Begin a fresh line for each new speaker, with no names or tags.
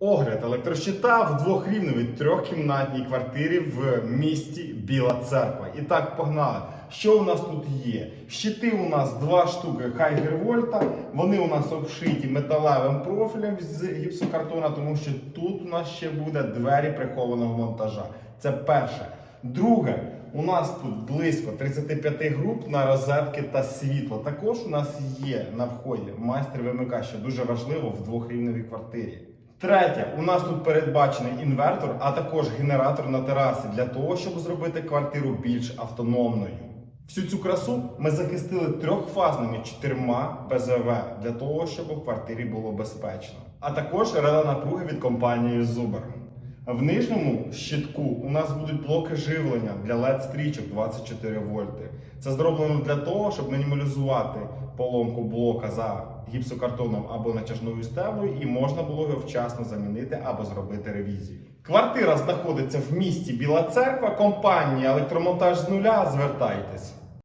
Огляд електрощита в двохрівневій трьохкімнатній квартирі в місті Біла Церква. І так погнали. Що у нас тут є? Щити у нас два штуки Хайгервольта. Вони у нас обшиті металевим профілем з гіпсокартона, тому що тут у нас ще буде двері прихованого монтажа. Це перше. Друге, у нас тут близько 35 груп на розетки та світло. Також у нас є на вході майстер вимика, що дуже важливо в двохрівневій квартирі. Третє, у нас тут передбачений інвертор, а також генератор на терасі для того, щоб зробити квартиру більш автономною. Всю цю красу ми захистили трьохфазними чотирма БЗВ для того, щоб у квартирі було безпечно. А також реле напруги від компанії Zuber. В нижньому щитку у нас будуть блоки живлення для LED стрічок 24 вольти. Це зроблено для того, щоб мінімалізувати поломку блока за гіпсокартоном або натяжною стелою, і можна було його вчасно замінити або зробити ревізію. Квартира знаходиться в місті Біла Церква, компанія електромонтаж з нуля. Звертайтесь.